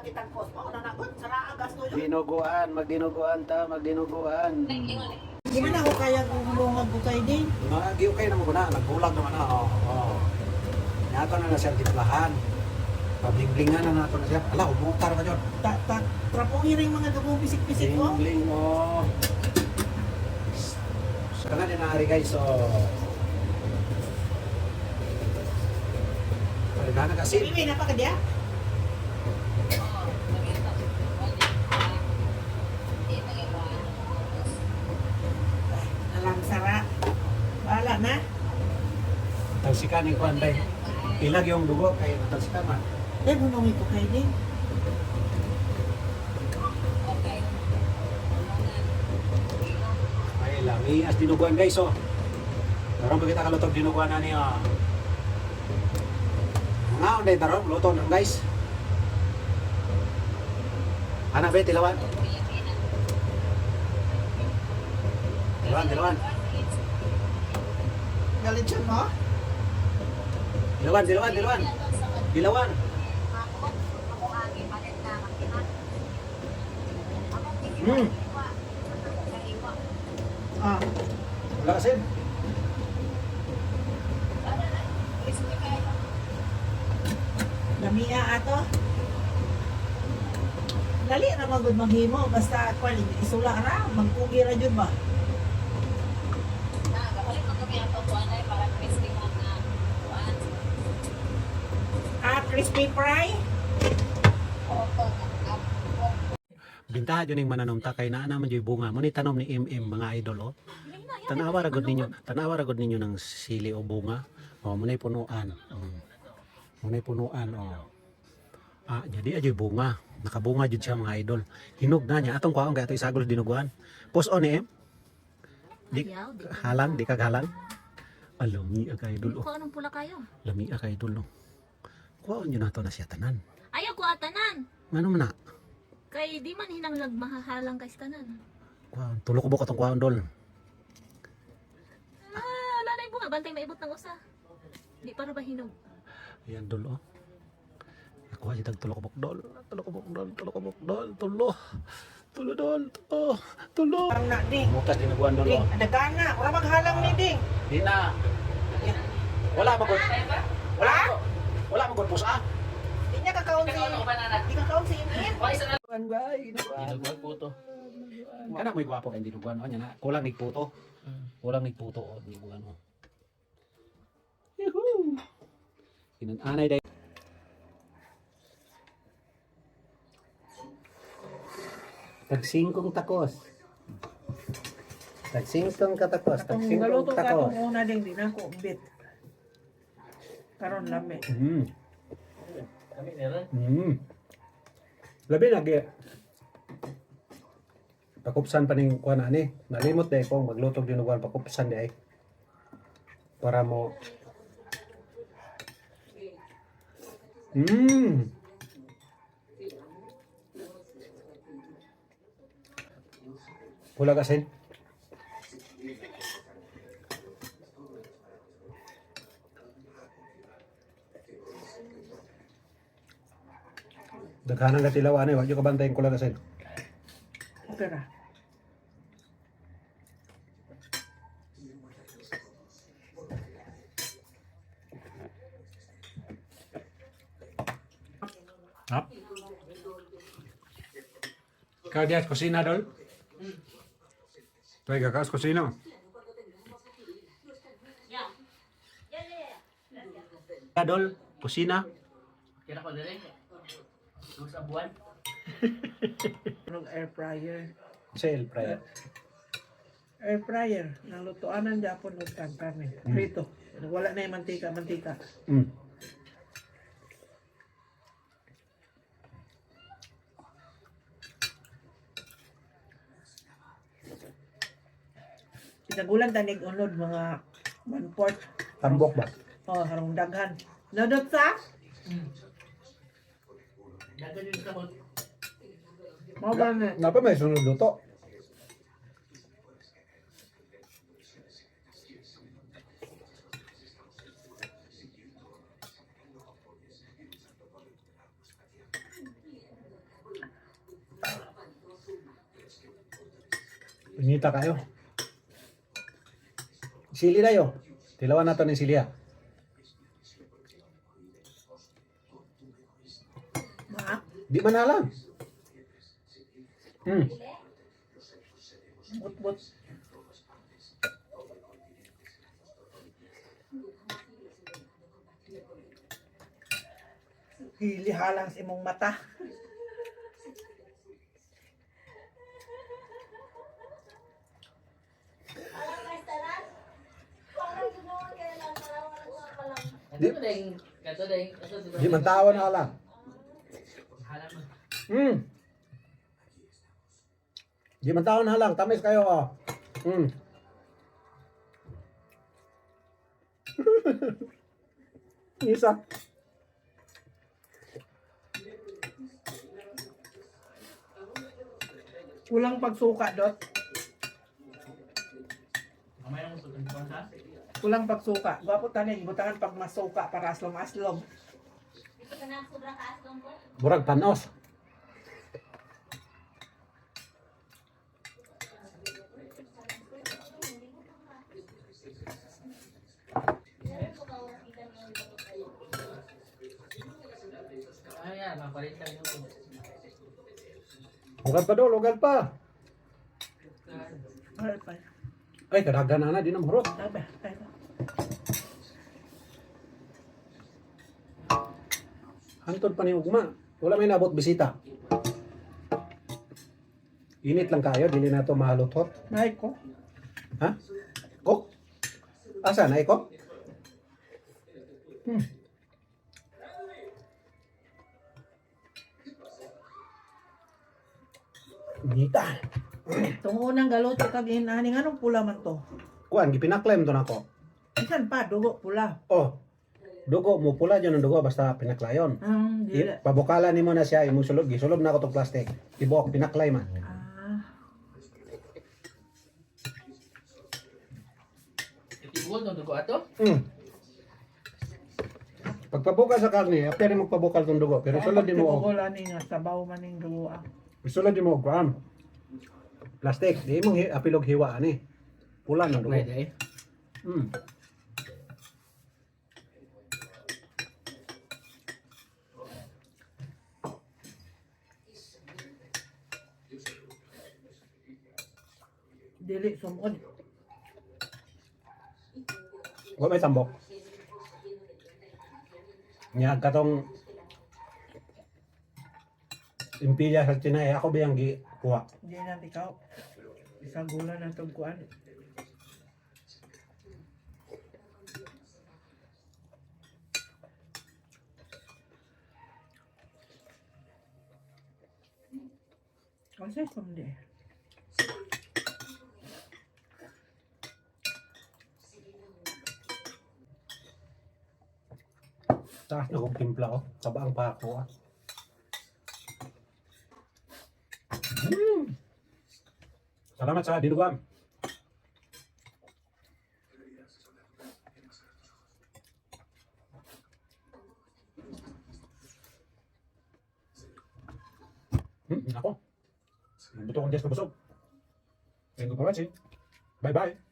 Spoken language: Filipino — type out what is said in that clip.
kitang kos mo. Ano na good? Sara ang gasto yun. Dinuguan, magdinuguan ta, magdinuguan. Hindi man ako kaya gumulungan ko kayo din. Magiyo kayo naman ko na, nagbulag naman na. Oh, oh. Nato na na siya timplahan. Pabling-blingan na nato na siya. Ala, umutar ka dyan. Ta ta trapong ring mga dugo bisik-bisik mo. Bling-bling mo. So, kana din naari guys, so... Pagkana kasi. Bibi na pa ka diya? Alam sara. Wala na. Talsikan yung kuhan bay. Ilag yung dugo kay talsikan man. Eh, bunungi ko kayo din. Ay, lami as dinuguan guys, oh. Darong ba kita kalutog dinuguan na niya. Nga, unday darong, luto na guys. Ana be, tilawan. Tilawan, tilawan. Galit siya mo? Dilawan, dilawan, dilawan. Dilawan. Hmm. Ah. Wala kasi. Lamia ato. Dali na magud maghimo basta kwali isula ra magpugi ra jud ba. Crispy fry. Bintaha yun yung mananumta kay naa naman yung bunga. Muni tanom ni MM mga idol oh. Tanawa ragod ninyo, tanawa ragod ninyo ng sili o bunga. Oh, munay punuan. Mm. Munay punuan oh. Ah, jadi ajoy bunga. Nakabunga jud siya mga idol. Hinog na niya atong kwaon kay ato isagol dinuguan. Pos on eh. Di halang, di kag halang. Alami ka idol oh. Kung anong pula kayo? Lami ka idol oh. Kwaon yun nato na siya tanan. Ayaw ko atanan. Ngano man na? Kay di man hinang nagmahahalang kay tanan. Kwaon, tulo ko ba katong kwaon dol? Ah, lalay bunga. Bantay maibot ng usa. Di para ba hinog? Ayan dol oh. Ako ay tag tulo ko dol. Tulo ko dol, tulo ko dol, tulo. Tulo dol, tulo. Tulo. Ang na ding. Mutas din naguan dol Ding, oh. adagana. Wala maghalang ni ding. Di na. Wala magod. Wala magod. Wala magod pus ah. Di niya kakaon si Di kakaon si Imin. Kuan bay, dinuguan puto. Kana may gwapo kay dinuguan oh nya na. Kulang nig puto. Kulang nig puto oh dinuguan oh. Yuhu. Inan anay day. Tagsingkong takos. Tagsingkong katakos, tagsingkong galuto ka takos. itong una ding di na ko bit. Karon lami. Mm. Mm. Labi lagi. Pakupsan pa ning kuan ani. Nalimot dai ko maglutog din uwan pakupsan di ay. Para mo Mm. Pula kasin. Daghanan ka tilaw ani, wa yo ka bantayan ko lang kasin. Okay ra. Hap. Kau dia kusina dol? Tuay ka kas kusina. Dol, kusina. Kira ko dali. Sa buwan. Anong air fryer? Sale prayer. Air fryer. Nang lutuanan Japon ng karne. Prito. Wala na yung mantika, mantika. Mm. Kinagulan tanig unod mga one fourth. Tambok ba? Oh, harong daghan. Nodot sa? Dagan mga gani. Napa may sunod luto. Pinita kayo. Sili tayo. Tilawan natin ng sili ah. Di man alam. Hmm. but-but. Hilihalang sa imong mata. Di man tawa na alam. Di man tawa na lang. Tamis kayo oh. Hmm. Isa. Kulang pagsuka, Dot. Kulang pagsuka. Gwapo tanin, butangan pag masuka para aslom-aslom. Burag panos. Ano yan, mapalit lang yun. Ugal pa dol, ugal pa. Ay, kadaghan na na, di na mahurot. Hantod pa ni Ugma. Wala may nabot bisita. Init lang kayo, dili na to mahalutot. Nay ko. Ha? Kok? Asa na iko? Hmm. Nita. Tungo nang galote kag inaning anong pula man to? Kuan, gipinaklaim to nako. Isan pa dugo pula. Oh. Dugo mo pula dyan ang dugo basta pinaklayon. Ang I, dili. pabukala ni mo na siya, imong sulod, gisulod na ako tong plastic. Ibuok, pinaklay man. Ah, Itibod ng dugo ato? Mm. Pagpabukal sa karne, apere mo pabukal tong dugo, pero sulod di mo Tibugol ani nga sabaw man ning dugo ah. Sulod di mo kuan. Plastic, di mo hi, apilog hiwa ani. Pula na dugo. May day. Mm. Dili sumod. Wa may tambok. Nya katong impilya sa China, eh, ako biyang gi kuha. Di na ikaw. Isang gula na itong kuan. Kasi sumdi. Taas na kong timpla ko. Kabaang pa ako ah. Salamat sa dinuguan. Hmm, ako. Buto kong busog. Thank. Bye-bye.